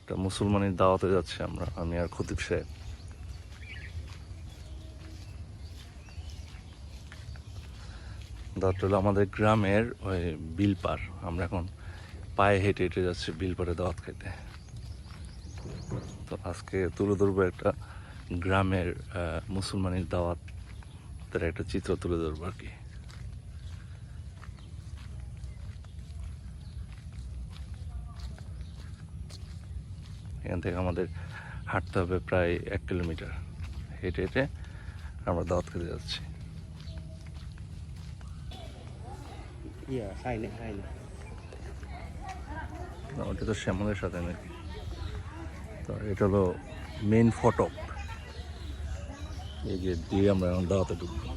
একটা মুসলমানের দাওয়াতে যাচ্ছি আমরা, আমি আর খতিব সাহেব। দাওয়াতটা হলো আমাদের গ্রামের ওই বিলপার। আমরা এখন পায়ে হেঁটে হেঁটে যাচ্ছি বিলপারে দাওয়াত খাইতে। তো আজকে তুলে ধরবো একটা গ্রামের মুসলমানের দাওয়াত তার একটা চিত্র তুলে ধরবো আর কি। এখান থেকে আমাদের হাঁটতে হবে প্রায় এক কিলোমিটার। হেঁটে হেঁটে আমরা দাওয়াত খেতে যাচ্ছি। ইয়া ওটা তো শ্যামলের সাথে নাকি? তো এটা হলো মেন ফটক এই যে দিয়ে আমরা এখন দাওয়াতে ঢুকবো।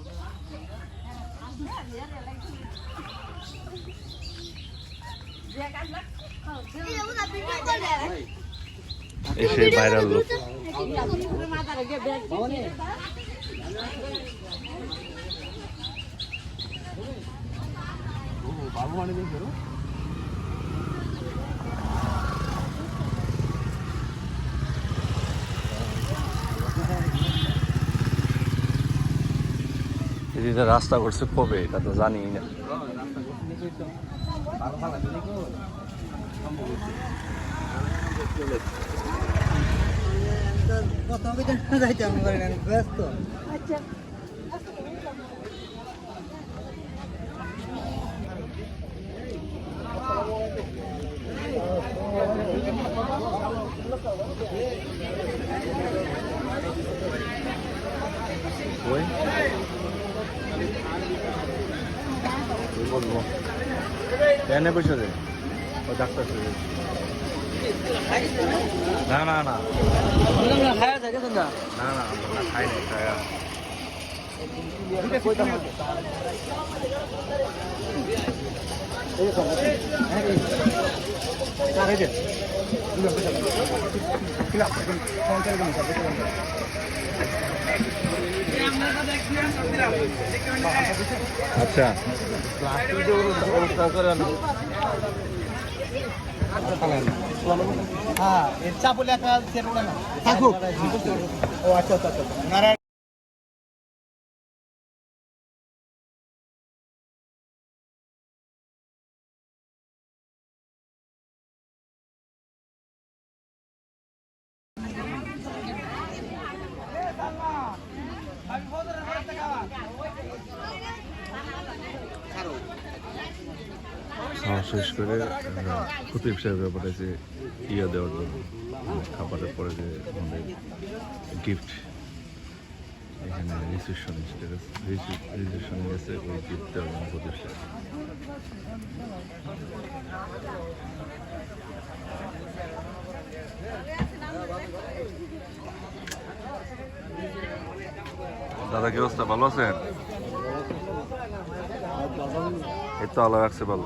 এসে ভাইরাল লোক বাবু দেখো এই যে রাস্তা করছে কবে? এটা তো জানি না। যাইতে আমি পারি না ব্যস্ত। ওই? কি বলব। কেন বসে ও ডাক্তার। না না না। খায়া দেখুন না না না খাই নাই খায়া আচ্ছা। हा चापुल्या का शेरोडा ना. हो, नारायण শেষ করে খতিব সাহেব ব্যাপারে যে ইয়ে দেওয়ার জন্য খাবারের পরে যে আমাদের গিফট এখানে রিসেপশনিস্ট রিসেপশনে গেছে ওই গিফট দেওয়ার জন্য খতিব সাহেব। দাদা, কি অবস্থা? ভালো আছেন? এই তো আল্লাহ রাখছে, ভালো।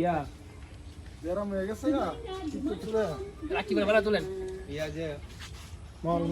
ইয়া। গরম হয়ে গেছে না রাখি বেলা তুলেন। ইয়া যে মহল